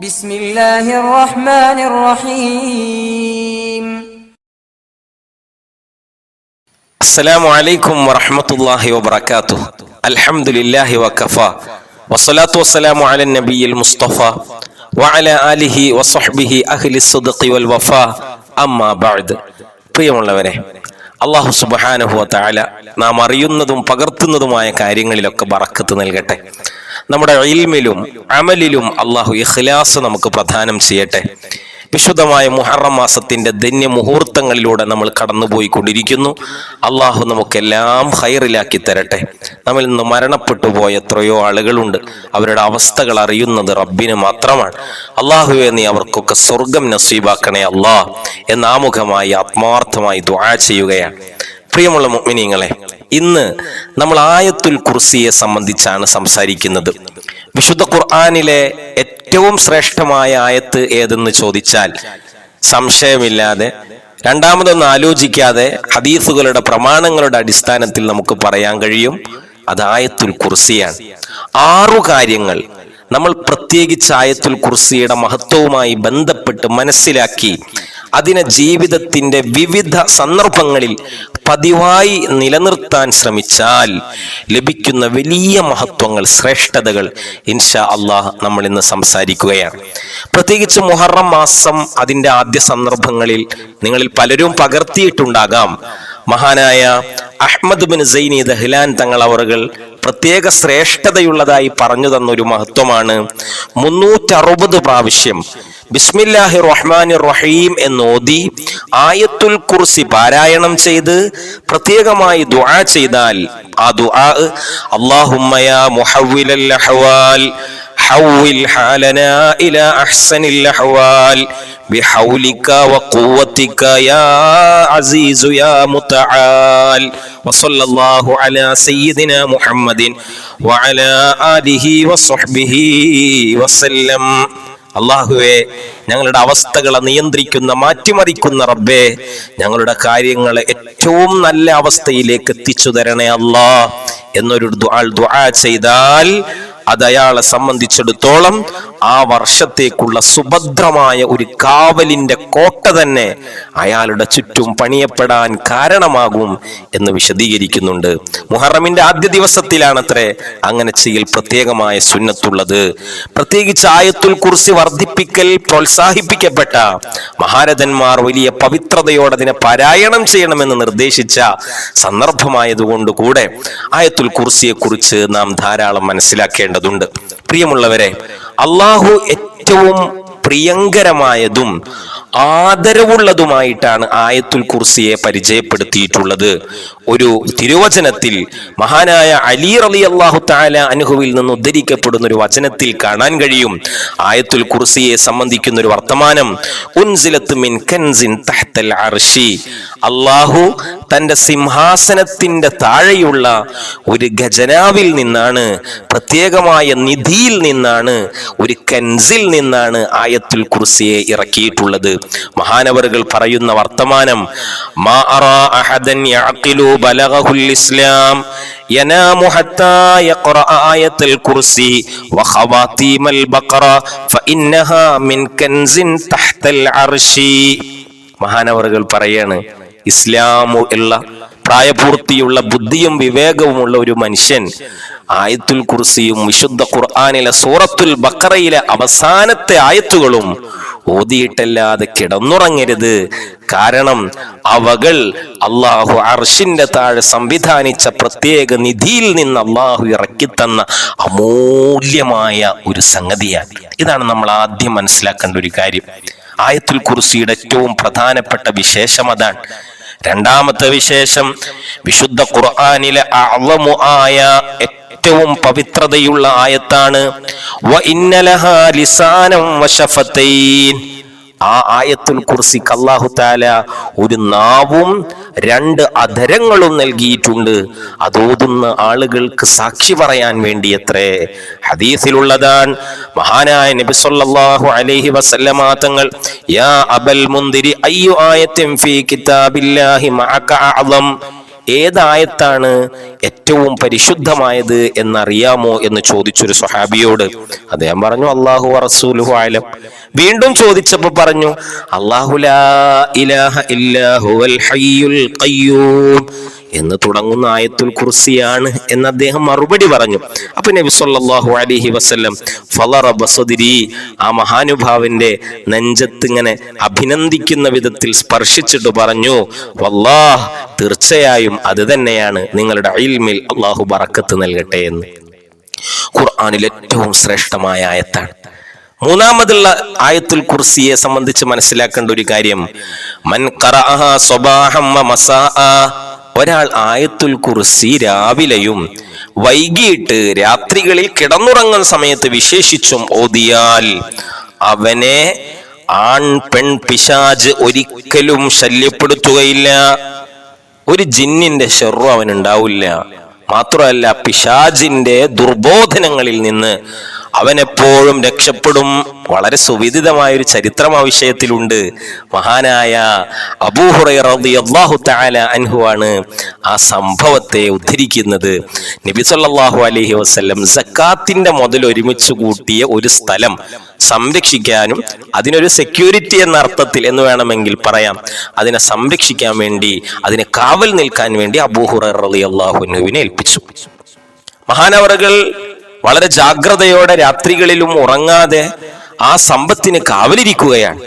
بسم الله الرحمن الرحيم السلام عليكم ورحمة الله وبركاته الحمد لله وكفى والصلاة والسلام على النبي المصطفى وعلى آله وصحبه أهل الصدق والوفاء أما بعد പ്രിയമുള്ളവരെ അള്ളാഹു സുബാനുഭവത്തായ നാം അറിയുന്നതും പകർത്തുന്നതുമായ കാര്യങ്ങളിലൊക്കെ ബറക്കത്ത് നൽകട്ടെ. നമ്മുടെ ഇൽമിലും അമലിലും അള്ളാഹു ഇഖ്ലാസ് നമുക്ക് പ്രധാനം ചെയ്യട്ടെ. വിശുദ്ധമായ മുഹറം മാസത്തിന്റെ ധന്യ മുഹൂർത്തങ്ങളിലൂടെ നമ്മൾ കടന്നുപോയിക്കൊണ്ടിരിക്കുന്നു. അള്ളാഹു നമുക്കെല്ലാം ഹൈറിലാക്കി തരട്ടെ. നമ്മിൽ നിന്ന് മരണപ്പെട്ടു പോയ എത്രയോ ആളുകളുണ്ട്. അവരുടെ അവസ്ഥകൾ അറിയുന്നത് റബ്ബിന് മാത്രമാണ്. അള്ളാഹുവെ നീ അവർക്കൊക്കെ സ്വർഗം നസീബാക്കണേ അള്ളാഹ് എന്നാമുഖമായി ആത്മാർത്ഥമായി ദുആ ചെയ്യുകയാണ്. പ്രിയമുള്ള മുഅ്മിനീങ്ങളെ ഇന്ന് നമ്മൾ ആയത്തുൽ കുർസിയെ സംബന്ധിച്ചാണ് സംസാരിക്കുന്നത്. വിശുദ്ധ ഖുർആാനിലെ ഏറ്റവും ശ്രേഷ്ഠമായ ആയത്ത് ഏതെന്ന് ചോദിച്ചാൽ സംശയമില്ലാതെ രണ്ടാമതൊന്നും ആലോചിക്കാതെ ഹദീസുകളുടെ പ്രമാണങ്ങളുടെ അടിസ്ഥാനത്തിൽ നമുക്ക് പറയാൻ കഴിയും അത് ആയത്തുൽ കുർസിയാണ്. ആറു കാര്യങ്ങൾ നമ്മൾ പ്രത്യേകിച്ച് ആയത്തുൽ കുർസിയുടെ മഹത്വവുമായി ബന്ധപ്പെട്ട് മനസ്സിലാക്കി അതിനെ ജീവിതത്തിന്റെ വിവിധ സന്ദർഭങ്ങളിൽ പതിവായി നിലനിർത്താൻ ശ്രമിച്ചാൽ ലഭിക്കുന്ന വലിയ മഹത്വങ്ങൾ ശ്രേഷ്ഠതകൾ ഇൻഷാ അള്ളാഹ് നമ്മൾ ഇന്ന് സംസാരിക്കുകയാണ്. പ്രത്യേകിച്ച് മുഹറം മാസം അതിന്റെ ആദ്യ സന്ദർഭങ്ങളിൽ നിങ്ങളിൽ പലരും പകർത്തിയിട്ടുണ്ടാകാം. മഹാനായ അഹ്മദ് ബിൻ സൈനി ദഹ്ലാൻ തങ്ങൾ അവറുകൾ പ്രത്യേക ശ്രേഷ്ഠതയുള്ളതായി പറഞ്ഞു തന്ന ഒരു മഹത്വമാണ് മുന്നൂറ്ററുപത് പ്രാവശ്യം ബിസ്മില്ലാഹി റഹ്മാൻ റഹീം എന്നോതി ആയത്തുൽ കുർസി പാരായണം ചെയ്ത് പ്രത്യേകമായി ദുആ ചെയ്താൽ ആ ദുആ അല്ലാഹുമ്മയ മുഹവ്വിലൽ അഹ്വാൽ حول حالنا إلى أحسن الأحوال بحولك وقوتك يا عزيز يا متعال وصلى الله على سيدنا محمد وعلى آله وصحبه وسلم അള്ളാഹുവെ ഞങ്ങളുടെ അവസ്ഥകളെ നിയന്ത്രിക്കുന്ന മാറ്റിമറിക്കുന്ന റബ്ബേ ഞങ്ങളുടെ കാര്യങ്ങളെ ഏറ്റവും നല്ല അവസ്ഥയിലേക്ക് എത്തിച്ചു തരണേ അല്ലാ എന്നൊരു ദുആ ദുആ ചെയ്താൽ അത് അയാളെ സംബന്ധിച്ചിടത്തോളം ആ വർഷത്തേക്കുള്ള സുഭദ്രമായ ഒരു കാവലിന്റെ കോട്ട തന്നെ അയാളുടെ ചുറ്റും പണിയപ്പെടാൻ കാരണമാകും എന്ന് വിശദീകരിക്കുന്നുണ്ട്. മുഹറമിന്റെ ആദ്യ ദിവസത്തിലാണത്രേ അങ്ങനെ ചെയ്യൽ പ്രത്യേകമായ സുന്നത്തുള്ളത്. പ്രത്യേകിച്ച് ആയത്തുൽ കുർസി വർദ്ധിപ്പിക്കൽ പ്രോത്സാഹിപ്പിക്കപ്പെട്ട മഹാരഥന്മാർ വലിയ പവിത്രതയോടെ അതിനെ പാരായണം ചെയ്യണമെന്ന് നിർദ്ദേശിച്ച സന്ദർഭമായതുകൊണ്ട് കൂടെ ആയത്തുൽ കുർസിയെ കുറിച്ച് നാം ധാരാളം മനസ്സിലാക്കേണ്ടതുണ്ട് പ്രിയമുള്ളവരെ അള്ളാഹു ഏറ്റവും പ്രിയങ്കരമായതും ആദരവുള്ളതുമായിട്ടാണ് ആയത്തുൽ കുർസിയെ പരിചയപ്പെടുത്തിയിട്ടുള്ളത്. ഒരു തിരുവചനത്തിൽ മഹാനായ അലി റലി അള്ളാഹു താല അനുഹുവിൽ നിന്ന് ഉദ്ധരിക്കപ്പെടുന്ന ഒരു വചനത്തിൽ കാണാൻ കഴിയും. ആയത്തുൽ കുർസിയെ സംബന്ധിക്കുന്ന ഒരു വർത്തമാനം ഉൻസിലത്ത് മിൻ കൻസിൻ അള്ളാഹു തന്റെ സിംഹാസനത്തിന്റെ താഴെയുള്ള ഒരു ഖജനാവിൽ നിന്നാണ് പ്രത്യേകമായ നിധിയിൽ നിന്നാണ് ഒരു കൻസിൽ നിന്നാണ് ആയത്തുൽ കുർസിയെ ഇറക്കിയിട്ടുള്ളത്. മഹാനവറുകൾ പറയുന്ന വർത്തമാനം മാ അറാ അഹദൻ യഅഖിലു ബലഗഹുൽ ഇസ്ലാം ينام حتى يقرأ آية الكرسي وخواتيم البقرة فإنها من كنز تحت العرش മഹാനവറുകൾ പറയാണ് ഇസ്ലാമു ഉള്ള പ്രായപൂർത്തിയുള്ള ബുദ്ധിയും വിവേകവുമുള്ള ഒരു മനുഷ്യൻ ആയത്തുൽ കുർസിയും വിശുദ്ധ ഖുർആാനിലെ സൂറത്തുൽ ബക്കറയിലെ അവസാനത്തെ ആയത്തുകളും ഓതിയിട്ടല്ലാതെ കിടന്നുറങ്ങരുത്. കാരണം അവകൾ അള്ളാഹു അർഷിന്റെ താഴെ സംവിധാനിച്ച പ്രത്യേക നിധിയിൽ നിന്ന് അള്ളാഹു ഇറക്കിത്തന്ന അമൂല്യമായ ഒരു സംഗതിയാണ്. ഇതാണ് നമ്മൾ ആദ്യം മനസ്സിലാക്കേണ്ട ഒരു കാര്യം. ആയത്തുൽ കുർസിയുടെ ഏറ്റവും പ്രധാനപ്പെട്ട വിശേഷം അതാണ്. രണ്ടാമത്തെ വിശേഷം വിശുദ്ധ ഖുർആാനിലെ ആയ ഏറ്റവും പവിത്രതയുള്ള ആയത്താണ്. ആ ആയത്തുൽ കുർസിക്ക് അല്ലാഹു താല ഒരു നാവും രണ്ട് അധരങ്ങളും നൽകിയിട്ടുണ്ട്. അതോതുന്ന ആളുകൾക്ക് സാക്ഷി പറയാൻ വേണ്ടി എത്രേ ഹദീസിലുള്ളതാണ്. മഹാനായ നബി സല്ലല്ലാഹു അലൈഹി വസല്ലമ തങ്ങൾ യാ അബൽ മുന്തിരി അയ്യു ആയത്തിൻ ഫീ കിതാബില്ലാഹി മഅക അഅളം ഏതായത്താണ് ഏറ്റവും പരിശുദ്ധമായത് എന്നറിയാമോ എന്ന് ചോദിച്ചൊരു സ്വഹാബിയോട്. അദ്ദേഹം പറഞ്ഞു അള്ളാഹു റസൂലുഹു ആലം വീണ്ടും ചോദിച്ചപ്പോ പറഞ്ഞു അള്ളാഹുലാ ഇലാഹ ഇല്ലാഹുൽ ഹയ്യുൽ ഖയ്യൂം. എന്ന് തുടങ്ങുന്ന ആയത്തുൽ കുർസിയാണ് എന്ന് അദ്ദേഹം മറുപടി പറഞ്ഞു. അപ്പൊ നബി സല്ലല്ലാഹു അലൈഹി വസല്ലം ഫളറബ സദ്രി ആ മഹാനുഭാവന്റെ നെഞ്ചത്ത് ഇങ്ങനെ അഭിനന്ദിക്കുന്ന വിധത്തിൽ സ്പർശിച്ചിട്ട് പറഞ്ഞു വല്ലാഹ് തീർച്ചയായും അത് തന്നെയാണ് നിങ്ങളുടെ ഇൽമിൽ അള്ളാഹു ബറക്കത്ത് നൽകട്ടെ എന്ന്. ഖുർആനിൽ ഏറ്റവും ശ്രേഷ്ഠമായ ആയത്താണ്. മൂന്നാമതുള്ള ആയത്തുൽ കുർസിയെ സംബന്ധിച്ച് മനസ്സിലാക്കേണ്ട ഒരു കാര്യം മൻ ഒരാൾ ആയത്തുൽ കുർസി രാവിലെയും വൈകിട്ട് രാത്രികളിൽ കിടന്നുറങ്ങുന്ന സമയത്ത് വിശേഷിച്ചും ഓതിയാൽ അവനെ ആൺ പെൺ പിശാജ് ഒരിക്കലും ശല്യപ്പെടുത്തുകയില്ല. ഒരു ജിന്നിന്റെ ഷെറു അവനുണ്ടാവില്ല. മാത്രമല്ല പിശാജിന്റെ ദുർബോധനങ്ങളിൽ നിന്ന് അവനെപ്പോഴും രക്ഷപ്പെടും. വളരെ സുവിദിതമായ ഒരു ചരിത്രം ആ വിഷയത്തിലുണ്ട്. മഹാനായ അബൂഹുറൈഹു താല ആ സംഭവത്തെ ഉദ്ധരിക്കുന്നത്. നബി സല്ലല്ലാഹു അലൈഹി വസല്ലം സക്കാത്തിന്റെ മുതൽ ഒരുമിച്ച് കൂട്ടിയ ഒരു സ്ഥലം സംരക്ഷിക്കാനും അതിനൊരു സെക്യൂരിറ്റി എന്ന അർത്ഥത്തിൽ എന്ന് വേണമെങ്കിൽ പറയാം. അതിനെ സംരക്ഷിക്കാൻ വേണ്ടി അതിനെ കാവൽ നിൽക്കാൻ വേണ്ടി അബൂഹുറ അള്ളാഹുനുവിനെ ഏൽപ്പിച്ചു. മഹാനവറുകൾ വളരെ ജാഗ്രതയോടെ രാത്രികളിലും ഉറങ്ങാതെ ആ സമ്പത്തിന് കാവലിരിക്കുകയാണ്.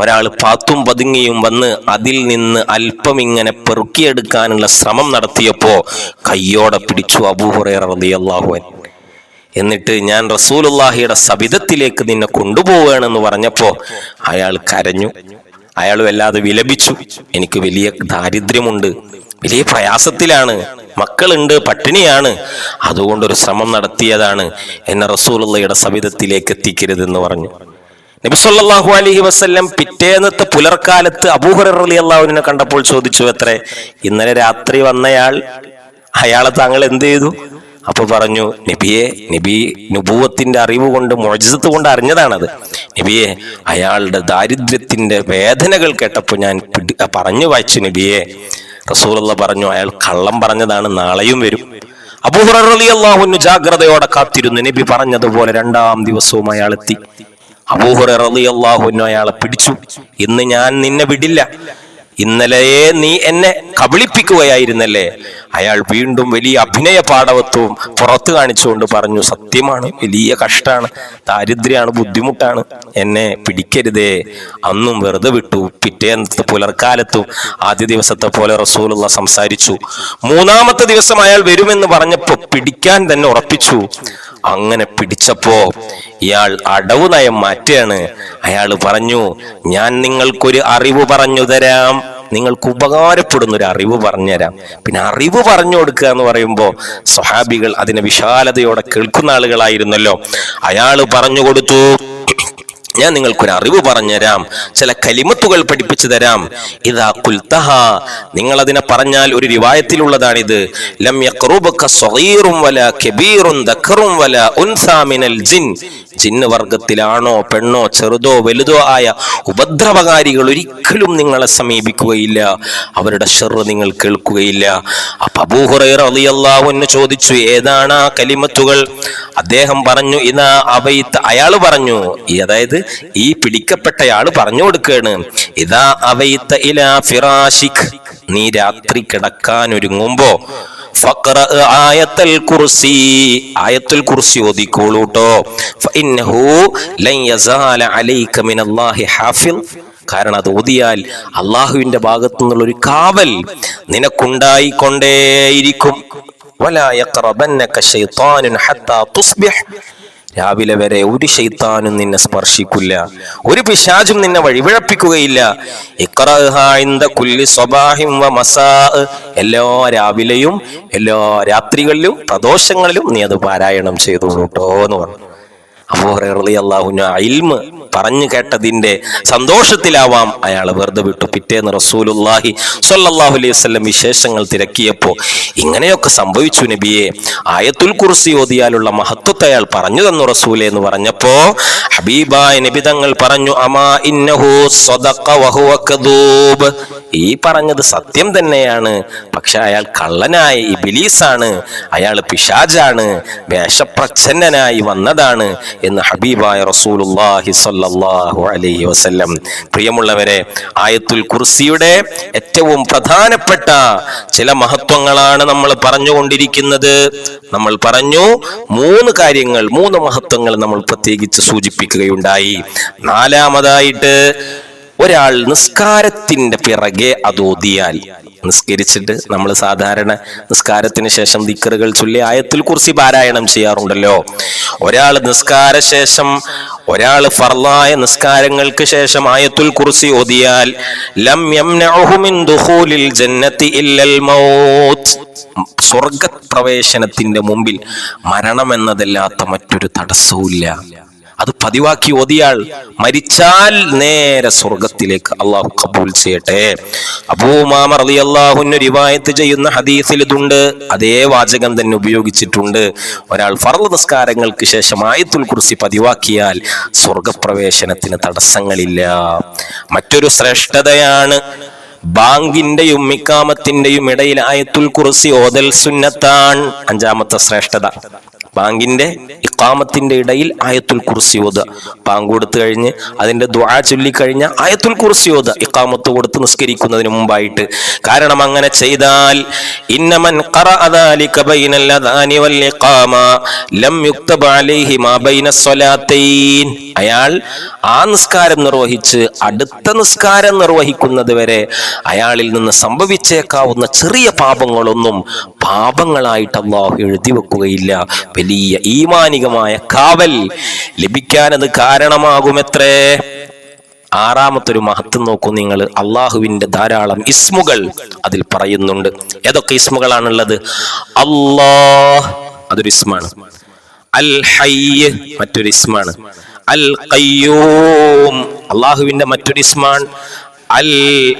ഒരാൾ പാത്തും പതുങ്ങിയും വന്ന് അതിൽ നിന്ന് അല്പം ഇങ്ങനെ പെറുക്കിയെടുക്കാനുള്ള ശ്രമം നടത്തിയപ്പോ കയ്യോടെ പിടിച്ചു അബൂഹുറേറിയാഹുവൻ എന്നിട്ട് ഞാൻ റസൂലുല്ലാഹിയുടെ സബിതത്തിലേക്ക് നിന്നെ കൊണ്ടുപോവുകയാണെന്ന് പറഞ്ഞപ്പോ അയാൾ കരഞ്ഞു. അയാൾ വല്ലാതെ വിലപിച്ചു. എനിക്ക് വലിയ ദാരിദ്ര്യമുണ്ട്. വലിയ പ്രയാസത്തിലാണ്. മക്കളുണ്ട് പട്ടിണിയാണ്. അതുകൊണ്ടൊരു ശ്രമം നടത്തിയതാണ്. എന്നെ റസൂലുള്ളയുടെ സവിധത്തിലേക്ക് എത്തിക്കരുതെന്ന് പറഞ്ഞു. നബി അലഹി വസ്ല്ലം പിറ്റേന്നത്തെ പുലർക്കാലത്ത് അബൂഹുറലി അള്ളാഹുവിനെ കണ്ടപ്പോൾ ചോദിച്ചു എത്ര? ഇന്നലെ രാത്രി വന്നയാൾ അയാളെ താങ്കൾ എന്ത് ചെയ്തു? അപ്പൊ പറഞ്ഞു നബിയെ നബി നുബൂവത്തിന്റെ അറിവ് കൊണ്ട് മോചിതത്ത് കൊണ്ട് അറിഞ്ഞതാണത്. നബിയെ അയാളുടെ ദാരിദ്ര്യത്തിന്റെ വേദനകൾ കേട്ടപ്പോൾ ഞാൻ പറഞ്ഞു വായിച്ചു നബിയെ റസൂലുള്ള പറഞ്ഞു അയാൾ കള്ളം പറഞ്ഞതാണ് നാളെയും വരും. അബൂഹുറു ജാഗ്രതയോടെ കാത്തിരുന്നു. നബി പറഞ്ഞതുപോലെ രണ്ടാം ദിവസവും അയാൾ എത്തി. അബൂഹുറലി റളിയല്ലാഹുവിനു അയാളെ പിടിച്ചു. ഇന്ന് ഞാൻ നിന്നെ വിടില്ല. ഇന്നലെയെ നീ എന്നെ കബളിപ്പിക്കുകയായിരുന്നല്ലേ? അയാൾ വീണ്ടും വലിയ അഭിനയ പാടവത്വവും പുറത്തു കാണിച്ചുകൊണ്ട് പറഞ്ഞു സത്യമാണ് വലിയ കഷ്ടാണ് ദാരിദ്ര്യമാണ് ബുദ്ധിമുട്ടാണ്. എന്നെ പിടിക്കരുതേ. അന്നും വെറുതെ വിട്ടു പിറ്റേന്നത്തെ പുലർക്കാലത്തും ആദ്യ ദിവസത്തെ പോലെ റസൂലുള്ള സംസാരിച്ചു. മൂന്നാമത്തെ ദിവസം അയാൾ വരുമെന്ന് പറഞ്ഞപ്പോൾ പിടിക്കാൻ തന്നെ ഉറപ്പിച്ചു. അങ്ങനെ പിടിച്ചപ്പോ ഇയാൾ അടവ് നയം മാറ്റുകയാണ്. അയാൾ പറഞ്ഞു ഞാൻ നിങ്ങൾക്കൊരു അറിവ് പറഞ്ഞു തരാം. നിങ്ങൾക്ക് ഉപകാരപ്പെടുന്ന ഒരു അറിവ് പറഞ്ഞുതരാം പിന്നെ അറിവ് പറഞ്ഞു കൊടുക്കുക എന്ന് പറയുമ്പോൾ സ്വഹാബികൾ അതിനെ വിശാലതയോടെ കേൾക്കുന്ന ആളുകളായിരുന്നല്ലോ. അയാൾ പറഞ്ഞു കൊടുത്തു ഞാൻ നിങ്ങൾക്കൊരു അറിവ് പറഞ്ഞുതരാം. ചില കലിമത്തുകൾ പഠിപ്പിച്ചു തരാം. ഇതാ കുൽത്തഹ നിങ്ങൾ അതിനെ പറഞ്ഞാൽ ഒരു രൂപായത്തിലുള്ളതാണിത് ലം കബീറും ഉൻസാ മിനൽ ജിൻ. വർഗത്തിലാണോ പെണ്ണോ ചെറുതോ വലുതോ ആയ ഉപദ്രവകാരികൾ ഒരിക്കലും നിങ്ങളെ സമീപിക്കുകയില്ല. അവരുടെ ഷെറ് നിങ്ങൾ കേൾക്കുകയില്ല. അപ്പൊ ചോദിച്ചു ഏതാണ് ആ കലിമത്തുകൾ? അദ്ദേഹം പറഞ്ഞു ഇതാ അവയിത്ത് അയാൾ പറഞ്ഞു അതായത് ഈ പിടിക്കപ്പെട്ടയാൾ പറഞ്ഞു കൊടുക്കുകയാണ് ഇതാ അവയിത്ത ഇലാ ഫിറാഷിക്. നീ രാത്രി കിടക്കാൻ ഒരുങ്ങുമ്പോ ആയത്തൽ കുർസി. ആയത്തുൽ കുർസി ഓതിക്കോളൂട്ടോ കാരണം അത് ഓതിയാൽ അള്ളാഹുവിന്റെ ഭാഗത്തു നിന്നുള്ള ഒരു കാവൽ നിനക്കുണ്ടായിക്കൊണ്ടേയിരിക്കും. വലാ യഖറബന്നക ശൈത്താനുൻ ഹത്താ തുസ്ബിഹ്. രാവിലെ വരെ ഒരു ശൈത്താനും നിന്നെ സ്പർശിക്കില്ല. ഒരു പിശാചും നിന്നെ വഴിപിഴപ്പിക്കുകയില്ല ഇഖ്റഅഹാ കുല്ലി സ്വബാഹിം വ മസാ എല്ലാ രാവിലെയും എല്ലാ രാത്രികളിലും പ്രദോഷങ്ങളിലും നീ അത് പാരായണം ചെയ്തു കേട്ടോ എന്ന് പറഞ്ഞു. ഇൽമ് പറഞ്ഞു കേട്ടതിന്റെ സന്തോഷത്തിലാവാം. അയാൾ വെറുതെ വിട്ടു. പിറ്റേന്ന് റസൂലുല്ലാഹി സല്ലാഹു അലൈഹി വസല്ലം വിശേഷങ്ങൾ തിരക്കിയപ്പോ ഇങ്ങനെയൊക്കെ സംഭവിച്ചു നബിയെ. ആയത്തുൽ കുർസി ഓതിയാലുള്ള മഹത്വത്തെ അയാൾ പറഞ്ഞു തന്നു റസൂലെ എന്ന് പറഞ്ഞപ്പോ ഹബീബായ നബി തങ്ങൾ പറഞ്ഞു അമാ ഇന്നഹു വഹുവ ഈ പറഞ്ഞത് സത്യം തന്നെയാണ്. പക്ഷെ അയാൾ കള്ളനായ ഇബിലീസാണ്. അയാൾ പിശാജാണ്. വേഷപ്രച്ഛന്നനായി വന്നതാണ്. എന്ന് ഹബീബായ റസൂലുള്ളാഹി സ്വല്ലല്ലാഹു അലൈഹി വസല്ലം. പ്രിയമുള്ളവരെ ആയത്തുൽ കുർസിയുടെ ഏറ്റവും പ്രധാനപ്പെട്ട ചില മഹത്വങ്ങളാണ് നമ്മൾ പറഞ്ഞുകൊണ്ടിരിക്കുന്നത്. നമ്മൾ പറഞ്ഞു മൂന്ന് കാര്യങ്ങൾ മൂന്ന് മഹത്വങ്ങൾ നമ്മൾ പ്രത്യേകിച്ച് സൂചിപ്പിക്കുകയുണ്ടായി. നാലാമതായിട്ട് ഒരാൾ നിസ്കാരത്തിന്റെ പിറകെ അത് ഓതിയാൽ നിസ്കരിച്ചിട്ട് നമ്മൾ സാധാരണ നിസ്കാരത്തിന് ശേഷം ദിക്കറുകൾ ചൊല്ലി ആയത്തിൽ കുറിച്ച് പാരായണം ചെയ്യാറുണ്ടല്ലോ. ഒരാൾ നിസ്കാര ശേഷം ഒരാൾ ഫർലായ നിസ്കാരങ്ങൾക്ക് ശേഷം ആയത്തുൽ കുറിച്ച് ഓതിയാൽ ലം ദുഖൂലിൽ ജന്നത്തി ഇല്ലൽ മൗത്ത്. സ്വർഗപ്രവേശനത്തിന്റെ മുമ്പിൽ മരണമെന്നതല്ലാത്ത മറ്റൊരു തടസ്സവുമില്ല. അത് പതിവാക്കി ഓതിയാൽ മരിച്ചാൽ നേരെ സ്വർഗത്തിലേക്ക് അള്ളാഹു കബൂൽ ചെയ്യട്ടെ. അബൂമാമർ അലി അള്ളാഹുന് റിവായത്ത് ചെയ്യുന്ന ഹദീസിൽ ഇതുണ്ട്. അതേ വാചകം തന്നെ ഉപയോഗിച്ചിട്ടുണ്ട്. ഒരാൾ ഫർദ് നിസ്കാരങ്ങൾക്ക് ശേഷം ആയത്തുൽ കുർസി പതിവാക്കിയാൽ സ്വർഗപ്രവേശനത്തിന് തടസ്സങ്ങളില്ല. മറ്റൊരു ശ്രേഷ്ഠതയാണ് ബാങ്കിന്റെയും മിക്കാമത്തിന്റെയും ഇടയിൽ ആയത്തുൽ കുറിസി ഓതൽ സുന്നത്താൻ അഞ്ചാമത്തെ ശ്രേഷ്ഠത. ബാങ്കിന്റെ ഇക്കാമത്തിന്റെ ഇടയിൽ ആയത്തുൽ കുർസി ഓത് കൊടുത്തു കഴിഞ്ഞ് അതിന്റെ ദ്വാ ചൊല്ലിക്കഴിഞ്ഞ ആയത്തുൽ കുർസി ഓത് ഇക്കാമത്ത് കൊടുത്ത് നിസ്കരിക്കുന്നതിന് മുമ്പായിട്ട്. കാരണം അങ്ങനെ ചെയ്താൽ ഇന്നമൻ അയാൾ ആ നിസ്കാരം നിർവഹിച്ച് അടുത്ത നിസ്കാരം നിർവഹിക്കുന്നത് വരെ അയാളിൽ നിന്ന് സംഭവിച്ചേക്കാവുന്ന ചെറിയ പാപങ്ങളൊന്നും പാപങ്ങളായിട്ട് അള്ളാഹു എഴുതി വെക്കുകയില്ല വലിയ ഈമാനികമായ കാവൽ ലഭിക്കാനത് കാരണമാകുമെത്രേ. ആറാമത്തെ ഒരു മഹത്വം നോക്കൂ നിങ്ങൾ. അള്ളാഹുവിന്റെ ധാരാളം ഇസ്മുകൾ അതിൽ പറയുന്നുണ്ട്. ഏതൊക്കെ ഇസ്മുകളാണുള്ളത്? അള്ളാഹ് അതൊരു ഇസ്മാണ്. അൽ ഹയ്യ് മറ്റൊരു ഇസ്മാണ്. അൽ ഖയ്യൂം അള്ളാഹുവിന്റെ മറ്റൊരു ഇസ്മാൻ അൽ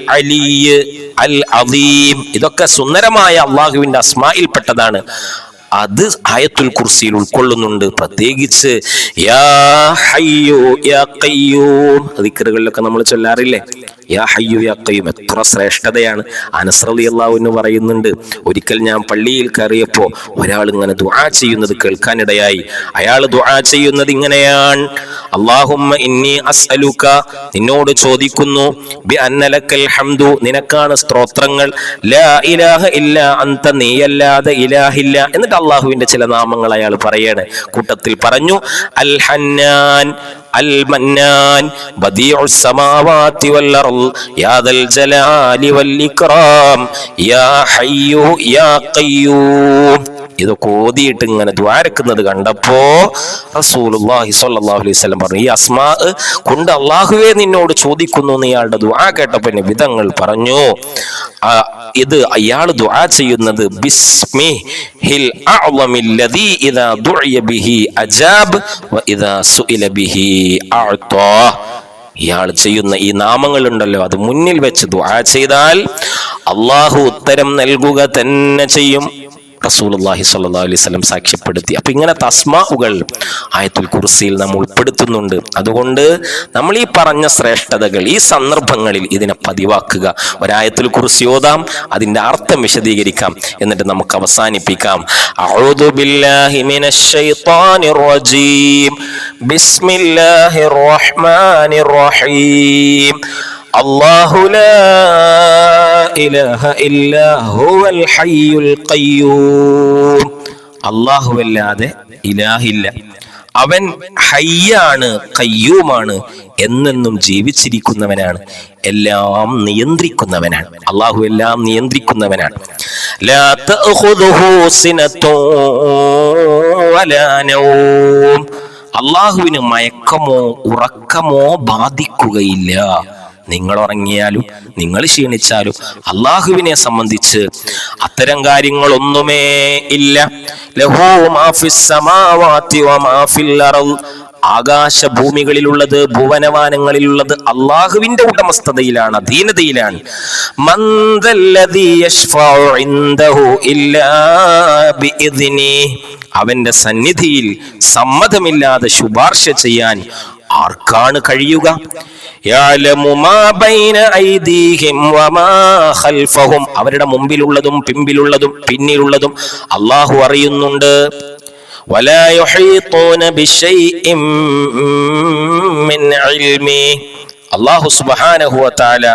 അലിയ് അൽ അദീം ഇതൊക്കെ സുന്ദരമായ അള്ളാഹുവിന്റെ അസ്മായിൽപ്പെട്ടതാണ് അത് ആയത്തുൽ കുർസിയിൽ ഉൾക്കൊള്ളുന്നുണ്ട്. പ്രത്യേകിച്ച് യാ യാ ഖയ്യൂം. ദിക്റുകളിലൊക്കെ നമ്മൾ ചൊല്ലാറില്ലേ? യാ ഹയ്യു യാ കയ്യൂം എത്ര ശ്രേഷ്ഠതയാണ്. അനസ് റളിയല്ലാഹു അൻഹു പറയുന്നുണ്ട്. ഒരിക്കൽ ഞാൻ പള്ളിയിൽ കയറിയപ്പോൾ ഒരാൾ ഇങ്ങനെ ദുആ ചെയ്യുന്നത് കേൾക്കാനിടയായി. അയാൾ ദുആ ചെയ്യുന്നത് ഇങ്ങനെയാണ്. അല്ലാഹുമ്മ ഇന്നി അസ്അലുക. നിന്നോട് ചോദിക്കുന്നു ബി അന്നലക്കൽ ഹംദു. നിനക്കാണ് സ്തോത്രങ്ങൾ. ലാ ഇലാഹ ഇല്ല അന്ത. നീയല്ലാതെ ഇലാഹില്ല. എന്നിട്ട് അള്ളാഹുവിന്റെ ചില നാമങ്ങൾ അയാൾ പറയാണ്. കൂട്ടത്തിൽ പറഞ്ഞു അൽ ഹന്നാൻ അൽ മന്നാൻ വൽ ജലാലി വൽ ഇക്റാം യാ ഹയ്യു യാ ഇതൊക്കെ ഓതിയിട്ട് ഇങ്ങനെ ദ്വാരക്കുന്നത് കണ്ടപ്പോ സ്വല്ലല്ലാഹു അലൈഹി വസല്ലം പറഞ്ഞു ഈ അസ്മാ കൊണ്ട് അള്ളാഹുവെ നിന്നോട് ചോദിക്കുന്നു ഇയാളുടെ ദുആ കേട്ടപ്പോ വിധങ്ങൾ പറഞ്ഞു. ഇത് അയാൾ ദ്വാ ചെയ്യുന്നത് ബിസ്മി ഹിൽ ഇദാ ദുഇയ ബിഹി അജാബ് വ ഇദാ സുഇല ബിഹി ഇയാൾ ചെയ്യുന്ന ഈ നാമങ്ങൾ ഉണ്ടല്ലോ അത് മുന്നിൽ വെച്ച് ദുആ ചെയ്താൽ അള്ളാഹു ഉത്തരം നൽകുക തന്നെ ചെയ്യും. റസൂലുള്ളാഹി സ്വല്ലല്ലാഹു അലൈഹി വസല്ലം സാക്ഷ്യപ്പെടുത്തി. അപ്പൊ ഇങ്ങനെ തസ്മാവുകൾ ആയത്തുൽ കുർസിയിൽ നാം ഉൾപ്പെടുത്തുന്നുണ്ട്. അതുകൊണ്ട് നമ്മൾ ഈ പറഞ്ഞ ശ്രേഷ്ഠതകൾ ഈ സന്ദർഭങ്ങളിൽ ഇതിനെ പതിവാക്കുക. ഒരായത്തുൽ കുർസി ഓതാം അതിന്റെ അർത്ഥം വിശദീകരിക്കാം എന്നിട്ട് നമുക്ക് അവസാനിപ്പിക്കാം. അഊദു ബില്ലാഹി മിനശ് റജീം. ബിസ്മില്ലാഹിർ റഹ്മാനിർ റഹീം. الله لا إله إلا هو الحي القيوم അള്ളാഹു അല്ലാതെ ഇലാഹില്ല അവൻ ഹയ്യാണ് കയ്യൂമാണ് എന്നെന്നും ജീവിച്ചിരിക്കുന്നവനാണ് എല്ലാം നിയന്ത്രിക്കുന്നവനാണ് അള്ളാഹു എല്ലാം നിയന്ത്രിക്കുന്നവനാണ് ലാ തഅഖുദുഹു സിനത്തുൻ വലാ നൗം അള്ളാഹുവിന് മയക്കമോ ഉറക്കമോ ബാധിക്കുകയില്ല നിങ്ങൾ ഉറങ്ങിയാലും നിങ്ങൾ ക്ഷീണിച്ചാലും അള്ളാഹുവിനെ സംബന്ധിച്ച് അത്തരം കാര്യങ്ങളൊന്നുമേ ഇല്ല. ആകാശ ഭൂമികളിലുള്ളത് ഭുവനവാനങ്ങളിലുള്ളത് അള്ളാഹുവിന്റെ ഉടമസ്ഥതയിലാണ് അധീനതയിലാണ്. അവന്റെ സന്നിധിയിൽ സമ്മതമില്ലാതെ ശുപാർശ ചെയ്യാൻ ആർക്കാണ് കഴിയുക? യഅലമു മാ ബൈന ഐദീഹിം വമാ ഖൽഫഹും അവരുടെ മുമ്പിലുള്ളതും പിമ്പിലുള്ളതും പിന്നിലുള്ളതും അള്ളാഹു അറിയുന്നുണ്ട് ولا يحيطون بشيء من علمه അള്ളാഹു സുബാനഹുവ താല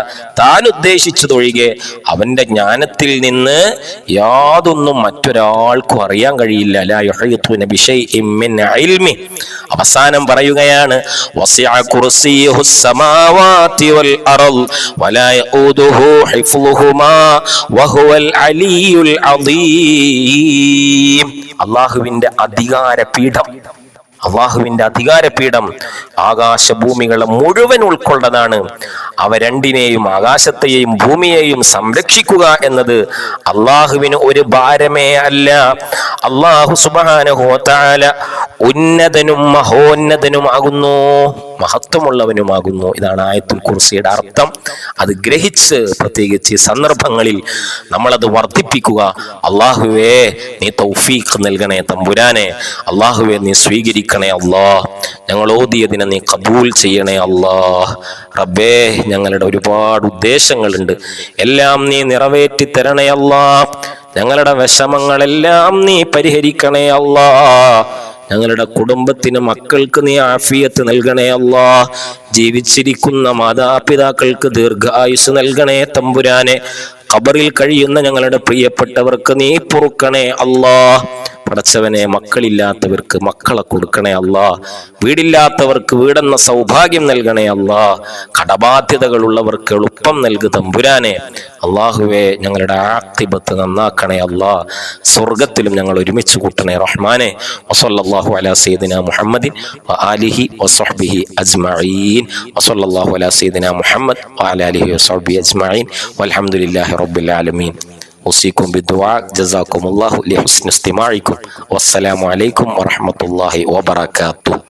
താൻ ഉദ്ദേശിച്ചതൊഴികെ അവന്റെ ജ്ഞാനത്തിൽ നിന്ന് യാതൊന്നും മറ്റൊരാൾക്കും അറിയാൻ കഴിയില്ല. അവസാനം പറയുകയാണ് അള്ളാഹുവിന്റെ അധികാര പീഠം അള്ളാഹുവിന്റെ അധികാരപീഠം ആകാശഭൂമികളെ മുഴുവൻ ഉൾക്കൊണ്ടതാണ്. അവ രണ്ടിനെയും ആകാശത്തെയും ഭൂമിയെയും സംരക്ഷിക്കുക എന്നത് അള്ളാഹുവിന് ഒരു ഭാരമേ അല്ല. അള്ളാഹു സുബാനഹോത്താല ഉന്നതനും മഹോന്നതനുമാകുന്നു മഹത്വമുള്ളവനുമാകുന്നു. ഇതാണ് ആയത്തുൽ കുർസിയുടെ അർത്ഥം. അത് ഗ്രഹിച്ച് പ്രത്യേകിച്ച് സന്ദർഭങ്ങളിൽ നമ്മളത് വർദ്ധിപ്പിക്കുക. അള്ളാഹുവേ നീ തൗഫീഖ് നൽകണേ തമ്പുരാനെ. അള്ളാഹുവേ നീ സ്വീകരിക്കണേ അല്ലാ. ഞങ്ങൾ ഓതിയതിനെ നീ കബൂൽ ചെയ്യണേ അല്ലാ. റബ്ബേ ഞങ്ങളുടെ ഒരുപാട് ഉദ്ദേശങ്ങളുണ്ട്. എല്ലാം നീ നിറവേറ്റി തരണേ അല്ലാ. ഞങ്ങളുടെ വിഷമങ്ങളെല്ലാം നീ പരിഹരിക്കണേ അല്ലാ. ഞങ്ങളുടെ കുടുംബത്തിന് മക്കൾക്ക് നീ ആഫിയത്ത് നൽകണേ അല്ലാ. ജീവിച്ചിരിക്കുന്ന മാതാപിതാക്കൾക്ക് ദീർഘായുസ് നൽകണേ തമ്പുരാനെ. ഖബറിൽ കഴിയുന്ന ഞങ്ങളുടെ പ്രിയപ്പെട്ടവർക്ക് നീ പൊറുക്കണേ അല്ലാ. പടച്ചവനെ മക്കളില്ലാത്തവർക്ക് മക്കളെ കൊടുക്കണേ അല്ല. വീടില്ലാത്തവർക്ക് വീടെന്ന സൗഭാഗ്യം നൽകണേ അല്ല. കടബാധ്യതകളുള്ളവർക്ക് എളുപ്പം നൽകു തമ്പുരാനെ. അള്ളാഹുവെ ഞങ്ങളുടെ ആക്തിബത്ത് നന്നാക്കണേ അല്ല. സ്വർഗത്തിലും ഞങ്ങൾ ഒരുമിച്ച് കൂട്ടണേ റഹ്മാനെ. വസല്ലല്ലാഹു അല സീദിന മുഹമ്മദിൻ ആലിഹി വസഹ്ബിഹി അജ്മഈൻ. വസല്ലല്ലാഹു അലാ സയ്യിദിന മുഹമ്മദ് അലിഹി അലാ അജ്മീൻ വലഹമുല്ലാ ആലമീൻ. أوصيكم بالدعاء. جزاكم الله لحسن استماعكم. والسلام عليكم ورحمة الله وبركاته.